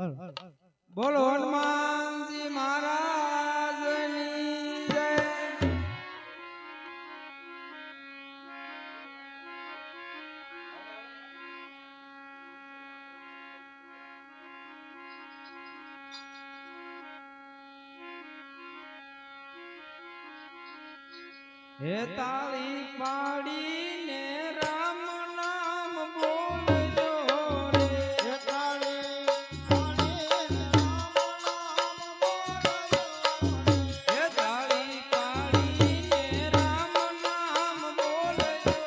બોલો હનુમાનજી મહારાજ હે તાળી પાડીને Thank you.